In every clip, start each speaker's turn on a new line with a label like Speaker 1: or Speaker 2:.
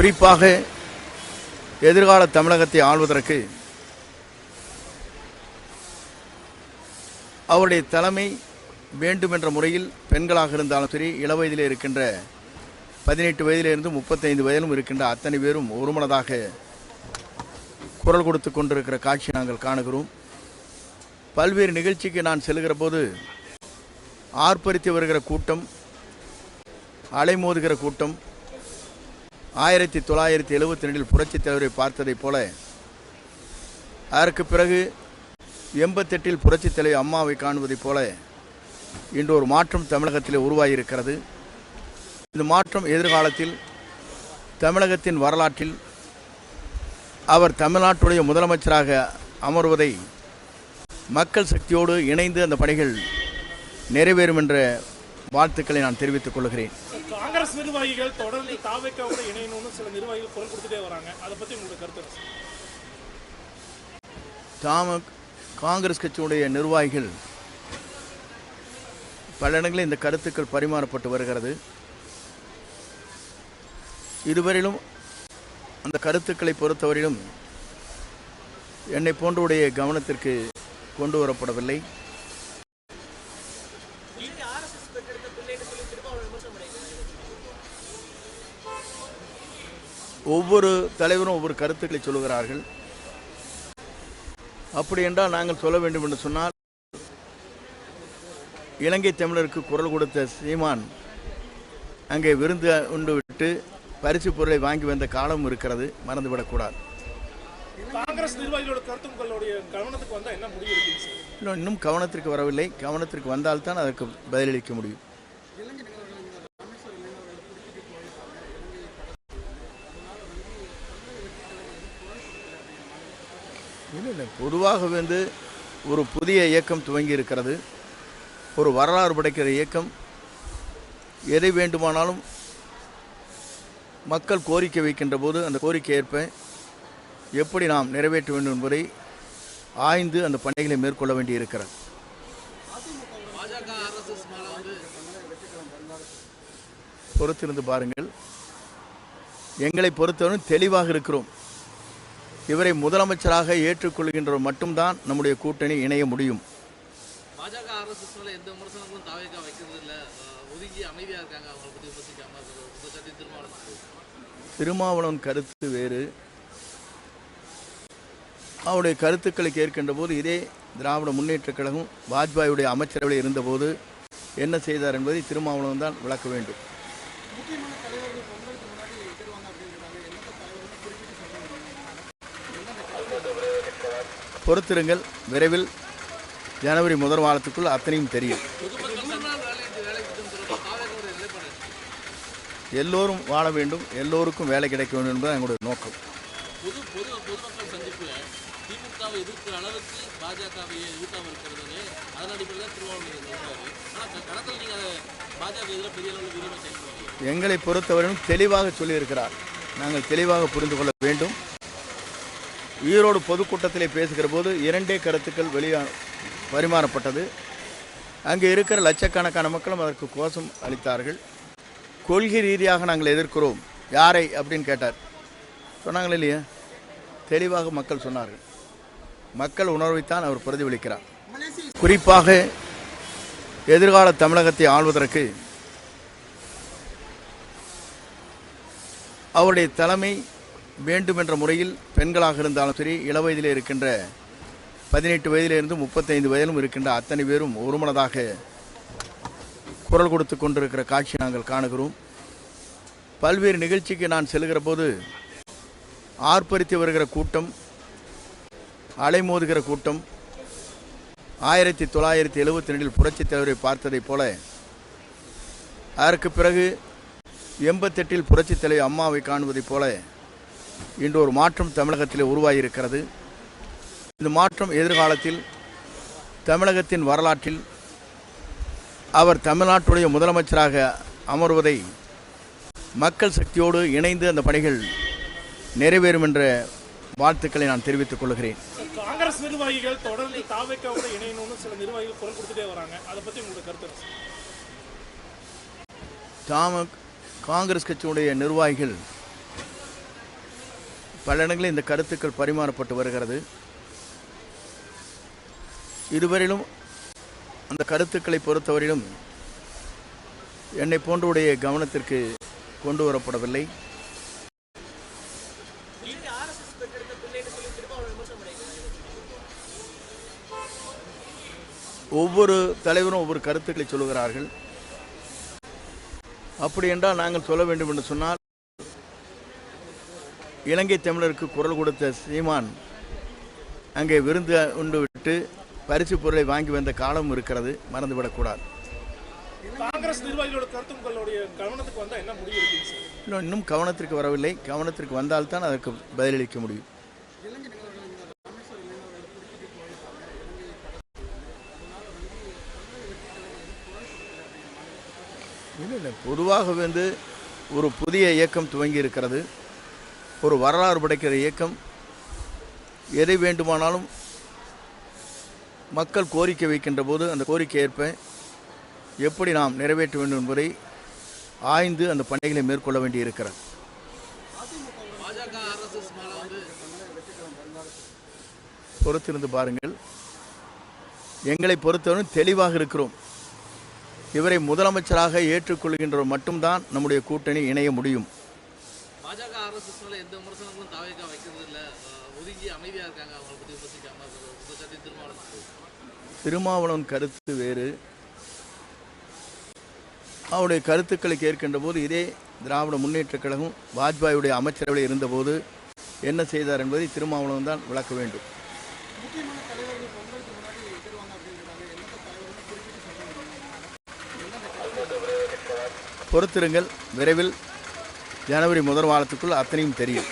Speaker 1: குறிப்பாக எதிர்கால தமிழகத்தை ஆள்வதற்கு அவருடைய தலைமை வேண்டும் என்ற முறையில் பெண்களாக இருந்தாலும் சரி இளவயதிலே இருக்கின்ற பதினெட்டு வயதிலிருந்து முப்பத்தைந்து வயதிலும் இருக்கின்ற அத்தனை பேரும் ஒருமனதாக குரல் கொடுத்து கொண்டிருக்கிற காட்சி நாங்கள் காணுகிறோம். பல்வேறு நிகழ்ச்சிக்கு நான் செல்கிற போது ஆர்ப்பரித்து வருகிற கூட்டம் அலைமோதுகிற கூட்டம் ஆயிரத்தி தொள்ளாயிரத்தி எழுபத்தி ரெண்டில் புரட்சித் தலைவரை பார்த்ததைப் போல அதற்கு பிறகு எண்பத்தெட்டில் புரட்சித் தலைவர் அம்மாவை காணுவதைப் போல இன்று ஒரு மாற்றம் தமிழகத்திலே உருவாகியிருக்கிறது. இந்த மாற்றம் எதிர்காலத்தில் தமிழகத்தின் வரலாற்றில் அவர் தமிழ்நாட்டுடைய முதலமைச்சராக அமர்வதை மக்கள் சக்தியோடு இணைந்து அந்த பணிகள் நிறைவேறும் என்ற வாழ்த்துக்களை நான் தெரிவித்துக் கொள்கிறேன்.
Speaker 2: காங்கிரஸ் நிர்வாகிகள் தொடர்ந்து தாவைக்காவோட இணையணும்னு சில நிர்வாகிகள் குரல் கொடுத்துட்டே வராங்க. அதை பத்தி உங்களோட கருத்து என்ன?
Speaker 1: தாம காங்கிரஸ் கட்சியுடைய நிர்வாகிகள் பல இடங்களில் இந்த கருத்துக்கள் பரிமாறப்பட்டு வருகிறது. இதுவரையிலும் அந்த கருத்துக்களை பொறுத்தவரையிலும் என்னை போன்றவுடைய கவனத்திற்கு கொண்டு வரப்படவில்லை. ஒவ்வொரு தலைவரும் ஒவ்வொரு கருத்துக்களை சொல்லுகிறார்கள். அப்படி என்றால் நாங்கள் சொல்ல வேண்டும் என்று சொன்னால் இலங்கை தமிழருக்கு குரல் கொடுத்த சீமான் அங்கே விருந்து உண்டு விட்டு பரிசு பொருளை வாங்கி வந்த காலம் இருக்கிறது மறந்துவிடக்கூடாது.
Speaker 2: காங்கிரஸ் நிர்வாகிகளோட உங்களுடைய கவனத்துக்கு என்ன முடிவு
Speaker 1: இன்னும் கவனத்திற்கு வரவில்லை. கவனத்திற்கு வந்தால்தான் அதற்கு பதிலளிக்க முடியும் இல்லை இல்லை பொதுவாக வந்து ஒரு புதிய இயக்கம் துவங்கி இருக்கிறது ஒரு வரலாறு படைக்கிற இயக்கம். எதை வேண்டுமானாலும் மக்கள் கோரிக்கை வைக்கின்ற போது அந்த கோரிக்கை ஏற்ப எப்படி நாம் நிறைவேற்ற வேண்டும் என்பதை ஆய்ந்து அந்த பணிகளை மேற்கொள்ள வேண்டியிருக்கிறது. பொறுத்திருந்து பாருங்கள். எங்களை பொறுத்தவரை தெளிவாக இருக்கிறோம். இவரை முதலமைச்சராக ஏற்றுக்கொள்கின்றவர் மட்டும்தான் நம்முடைய கூட்டணி இணைய முடியும்.
Speaker 3: திருமாவளவன்.
Speaker 1: கருத்து வேறு. அவருடைய கருத்துக்களை கேட்கின்ற போது இதே திராவிட முன்னேற்றக் கழகம் வாஜ்பாயுடைய அமைச்சரவையில் இருந்தபோது என்ன செய்தார் என்பதை திருமாவளவன் தான் விளக்க வேண்டும். பொறுத்திருங்கள். விரைவில் ஜனவரி முதல் வாரத்துக்குள் அத்தனையும் தெரியும்? எல்லோரும் வாழ வேண்டும். எல்லோருக்கும் வேலை கிடைக்க வேண்டும் என்பது எங்களுடைய நோக்கம். எங்களை பொறுத்தவரையும் தெளிவாக சொல்லியிருக்கிறார். நாங்கள் தெளிவாக புரிந்து கொள்ள வேண்டும். ஈரோடு பொதுக்கூட்டத்திலே பேசுகிற போது இரண்டே கருத்துக்கள் வெளியா பரிமாறப்பட்டது. அங்கே இருக்கிற லட்சக்கணக்கான மக்களும் அதற்கு கோஷம் அளித்தார்கள். கொள்கை ரீதியாக நாங்கள் எதிர்க்கிறோம். யாரை அப்படின்னு கேட்டார். சொன்னாங்களே இல்லையா? தெளிவாக மக்கள் சொன்னார்கள். மக்கள் உணர்வைத்தான் அவர் பிரதிபலிக்கிறார். குறிப்பாக எதிர்கால தமிழகத்தை ஆள்வதற்கு அவருடைய தலைமை வேண்டும் என்ற முறையில் பெண்களாக இருந்தாலும் சரி இளவயதிலே இருக்கின்ற பதினெட்டு வயதிலிருந்து முப்பத்தைந்து வயதிலும் இருக்கின்ற அத்தனை பேரும் ஒருமனதாக குரல் கொடுத்து கொண்டிருக்கிற காட்சி நாங்கள் காணுகிறோம். பல்வேறு நிகழ்ச்சிக்கு நான் செல்கிற போது ஆர்ப்பரித்து வருகிற கூட்டம் அலைமோதுகிற கூட்டம் ஆயிரத்தி தொள்ளாயிரத்தி எழுபத்தி ரெண்டில் புரட்சித் தலைவரை பார்த்ததைப் போல அதற்கு பிறகு எண்பத்தெட்டில் புரட்சித் தலைவர் அம்மாவை காணுவதைப் போல இன்று ஒரு மாற்றம் தமிழகத்திலே உருவாகியிருக்கிறது. இந்த மாற்றம் எதிர்காலத்தில் தமிழகத்தின் வரலாற்றில் அவர் தமிழ்நாட்டுடைய முதலமைச்சராக அமர்வதை மக்கள் சக்தியோடு இணைந்து அந்த பணிகள் நிறைவேறும் என்ற வாழ்த்துக்களை நான் தெரிவித்துக் கொள்கிறேன்.
Speaker 2: காங்கிரஸ் நிர்வாகிகள் தொடர்ந்து தாவேக்காவோட இணையணும்னு சில நிர்வாகிகள் குரல் கொடுத்துட்டே வராங்க. அதை பத்தி உங்களோட கருத்து என்ன? சார்?
Speaker 1: தாம காங்கிரஸ் கட்சியுடைய நிர்வாகிகள் பல இடங்களில் இந்த கருத்துக்கள் பரிமாறப்பட்டு வருகிறது. இதுவரையிலும் அந்த கருத்துக்களை பொறுத்தவரையிலும் என்னை போன்றவுடைய கவனத்திற்கு கொண்டு வரப்படவில்லை. ஒவ்வொரு தலைவரும் ஒவ்வொரு கருத்துக்களை சொல்லுகிறார்கள். அப்படி என்றால் நாங்கள் சொல்ல வேண்டும் என்று சொன்னால் இலங்கை தமிழருக்கு குரல் கொடுத்த சீமான் அங்கே விருந்து உண்டு விட்டு பரிசு பொருளை வாங்கி வந்த காலம் இருக்கிறது மறந்துவிடக்கூடாது. இன்னும் கவனத்திற்கு வரவில்லை. கவனத்திற்கு வந்தால்தான் அதற்கு பதிலளிக்க முடியும். இல்லை இல்லை. பொதுவாக வந்து ஒரு புதிய இயக்கம் துவங்கி இருக்கிறது. ஒரு வரலாறு படைக்கிற இயக்கம் எதை வேண்டுமானாலும் மக்கள் கோரிக்கை வைக்கின்ற போது அந்த கோரிக்கை ஏற்ப எப்படி நாம் நிறைவேற்ற வேண்டும் என்பதை ஆய்ந்து அந்த பணிகளை மேற்கொள்ள வேண்டியிருக்கிறது.
Speaker 3: பாஜக
Speaker 1: பொறுத்திருந்து பாருங்கள். எங்களை பொறுத்தவரை தெளிவாக இருக்கிறோம். இவரை முதலமைச்சராக ஏற்றுக்கொள்கின்றவர் மட்டும்தான் நம்முடைய கூட்டணி இணைய முடியும்.
Speaker 3: மேல எந்த விமர்சனங்களும் தாவேக்கா வைக்கிறது இல்ல ஒதுங்கி அமைதியா இருக்காங்க. அவங்களை பத்தி விமர்சிக்காம குற்றச்சாட்டி திருமாவளவன்.
Speaker 1: திருமாவளவன் கருத்து வேறு. அவருடைய கருத்துக்களை கேட்கின்ற போது இதே திராவிட முன்னேற்றக் கழகம் வாஜ்பாயுடைய அமைச்சரவையில் இருந்தபோது என்ன செய்தார் என்பதை திருமாவளவன் தான் விளக்க வேண்டும். பொறுத்திருங்கள். விரைவில் ஜனவரி முதல் வாரத்துக்குள் அத்தனையும் தெரியும்.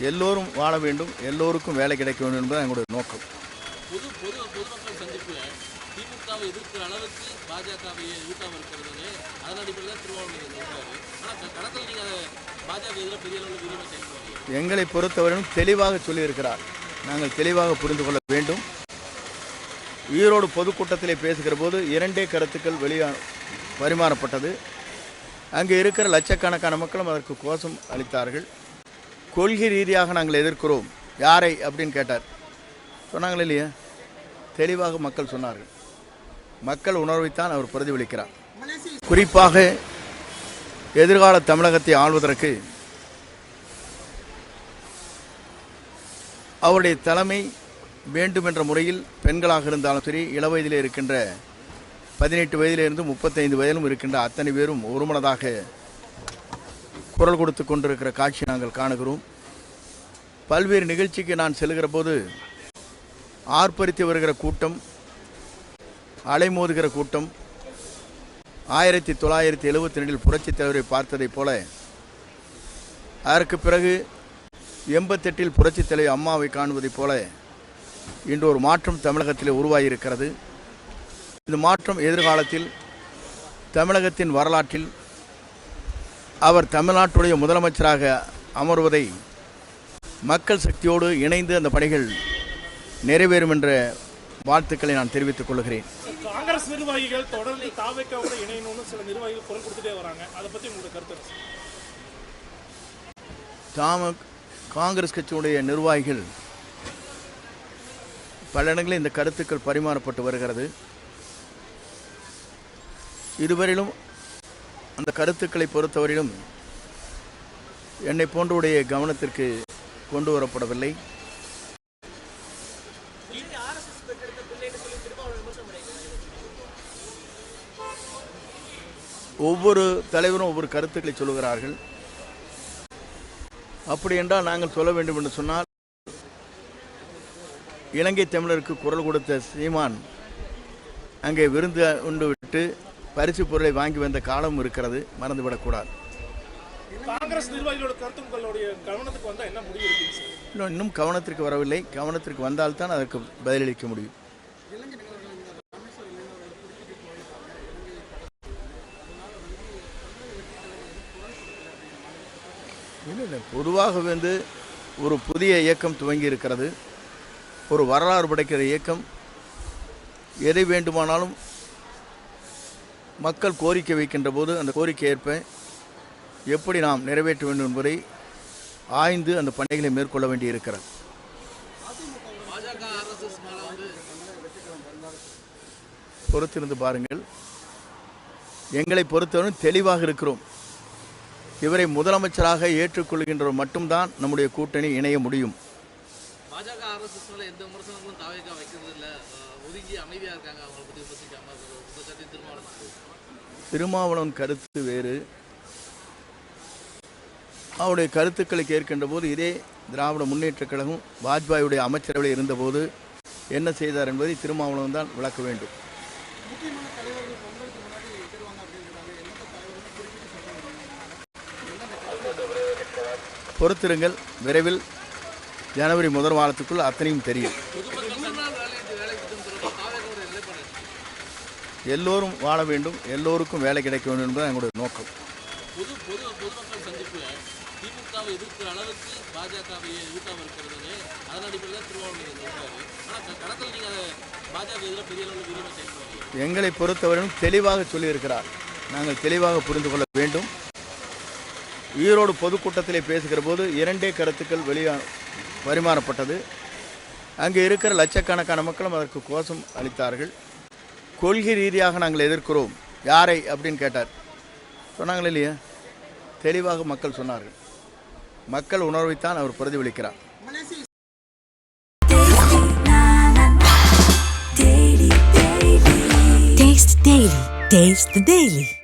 Speaker 1: எல்லோரும் வாழ வேண்டும் எல்லோருக்கும் வேலை கிடைக்க வேண்டும் என்பது எங்களுடைய நோக்கம். எங்களை பொறுத்தவரையும் தெளிவாக சொல்லியிருக்கிறார். நாங்கள் தெளிவாக புரிந்து கொள்ள வேண்டும். ஈரோடு பொதுக்கூட்டத்திலே பேசுகிற போது இரண்டே கருத்துக்கள் வெளியா பரிமாறப்பட்டது. அங்கே இருக்கிற லட்சக்கணக்கான மக்களும் அதற்கு கோஷம் அளித்தார்கள். கொள்கை ரீதியாக நாங்கள் எதிர்க்கிறோம். யாரை? அப்படின்னு கேட்டார். சொன்னாங்களே இல்லையா? தெளிவாக மக்கள் சொன்னார்கள். மக்கள் உணர்வைத்தான் அவர் பிரதிபலிக்கிறார். குறிப்பாக எதிர்கால தமிழகத்தை ஆள்வதற்கு அவருடைய தலைமை வேண்டும் என்ற முறையில் பெண்களாக இருந்தாலும் சரி இளவயதிலே இருக்கின்ற பதினெட்டு வயதிலிருந்து முப்பத்தைந்து வயதிலும் இருக்கின்ற அத்தனை பேரும் ஒருமனதாக குரல் கொடுத்து கொண்டிருக்கிற காட்சி நாங்கள் காணுகிறோம். பல்வேறு நிகழ்ச்சிக்கு நான் செல்கிற போது ஆர்ப்பரித்து வருகிற கூட்டம் அலைமோதுகிற கூட்டம் ஆயிரத்தி தொள்ளாயிரத்தி எழுபத்தி ரெண்டில் புரட்சித் தலைவரை பார்த்ததைப் போல அதற்கு பிறகு எண்பத்தெட்டில் புரட்சித் தலைவர் அம்மாவை காணுவதைப் போல இன்று ஒரு மாற்றம் தமிழகத்தில் உருவாகியிருக்கிறது. இந்த மாற்றம் எதிர்காலத்தில் தமிழகத்தின் வரலாற்றில் அவர் தமிழ்நாட்டுடைய முதலமைச்சராக அமர்வதை மக்கள் சக்தியோடு இணைந்து அந்த பணிகள் நிறைவேறும் என்ற வாழ்த்துக்களை நான் தெரிவித்துக் கொள்கிறேன்.
Speaker 2: காங்கிரஸ் நிர்வாகிகள் தொடர்ந்து தாவேக்காவோட இணையணும்னு சில நிர்வாகிகள் குரல் கொடுத்துட்டே வராங்க. அதை பத்தி உங்களுடைய கருத்து?
Speaker 1: தாம காங்கிரஸ் கட்சியுடைய நிர்வாகிகள் பல இடங்களில் இந்த கருத்துக்கள் பரிமாறப்பட்டு வருகிறது. இதுவரையிலும் அந்த கருத்துக்களை பொறுத்தவரையிலும் என்னை போன்றவுடைய கவனத்திற்கு கொண்டு வரப்படவில்லை. ஒவ்வொரு தலைவரும் ஒவ்வொரு கருத்துக்களை சொல்லுகிறார்கள். அப்படி என்றால் நாங்கள் சொல்ல வேண்டும் என்று சொன்னால் இலங்கை தமிழருக்கு குரல் கொடுத்த சீமான் அங்கே விருந்து உண்டு விட்டு பரிசு பொருளை வாங்கி வந்த காலம் இருக்கிறது மறந்துவிடக்கூடாது.
Speaker 2: காங்கிரஸ் நிர்வாகிகளோட கருத்து உங்களுடைய கவனத்துக்கு வந்தா என்ன முடிவு இருக்குங்க சார்?
Speaker 1: இன்னும் இன்னும் கவனத்திற்கு வரவில்லை. கவனத்திற்கு வந்தால்தான் அதற்கு பதிலளிக்க முடியும். இல்லை இல்லை பொதுவாக வந்து ஒரு புதிய இயக்கம் துவங்கி இருக்கிறது. ஒரு வரலாறு படைக்கிற இயக்கம் எதை வேண்டுமானாலும் மக்கள் கோரிக்கை வைக்கின்ற போது அந்த கோரிக்கை ஏற்ப எப்படி நாம் நிறைவேற்ற வேண்டும் என்பதை ஆய்ந்து அந்த பணிகளை மேற்கொள்ள வேண்டியிருக்கிறது. பொறுத்திருந்து பாருங்கள். எங்களை பொறுத்தவரை தெளிவாக இருக்கிறோம். இவரை முதலமைச்சராக ஏற்றுக்கொள்கின்றவர் மட்டும்தான் நம்முடைய கூட்டணி இணைய முடியும்.
Speaker 3: பாஜக ஆர்எஸ்எஸ் மேல எந்த விமர்சனங்களும் தாவேக்கா வைக்கிறது இல்ல ஒதுங்கி அமைதியா இருக்காங்க அவங்களை பத்தி விமர்சிக்காம குற்றச்சாட்டு திருமாவளவன்
Speaker 1: திருமாவளவன் கருத்து வேறு. அவருடைய கருத்துக்களை கேட்கின்ற போது இதே திராவிட முன்னேற்றக் கழகம் வாஜ்பாயுடைய அமைச்சரவையில் இருந்தபோது என்ன செய்தார் என்பதை திருமாவளவன் தான் விளக்க வேண்டும். பொறுத்திருங்கள். விரைவில் ஜனவரி முதல் வாரத்துக்குள் அத்தனையும் தெரியும்? எல்லோரும் வாழ வேண்டும் எல்லோருக்கும் வேலை கிடைக்க வேண்டும் என்பது எங்களுடைய நோக்கம். எங்களை பொறுத்தவரையும் தெளிவாக சொல்லியிருக்கிறார். நாங்கள் தெளிவாக புரிந்து கொள்ள வேண்டும். ஈரோடு பொதுக்கூட்டத்திலே பேசுகிற போது இரண்டே கருத்துக்கள் வெளியா பரிமாறப்பட்டது. அங்கே இருக்கிற லட்சக்கணக்கான மக்களும் அதற்கு கோஷம் அளித்தார்கள். கொள்கை ரீதியாக நாங்கள் எதிர்க்கிறோம். யாரை? அப்படின்னு கேட்டார். சொன்னாங்களே இல்லையா? தெளிவாக மக்கள் சொன்னார்கள். மக்கள் உணர்வைத்தான் அவர் பிரதிபலிக்கிறார்.
Speaker 4: Taste Daily. Taste the Daily.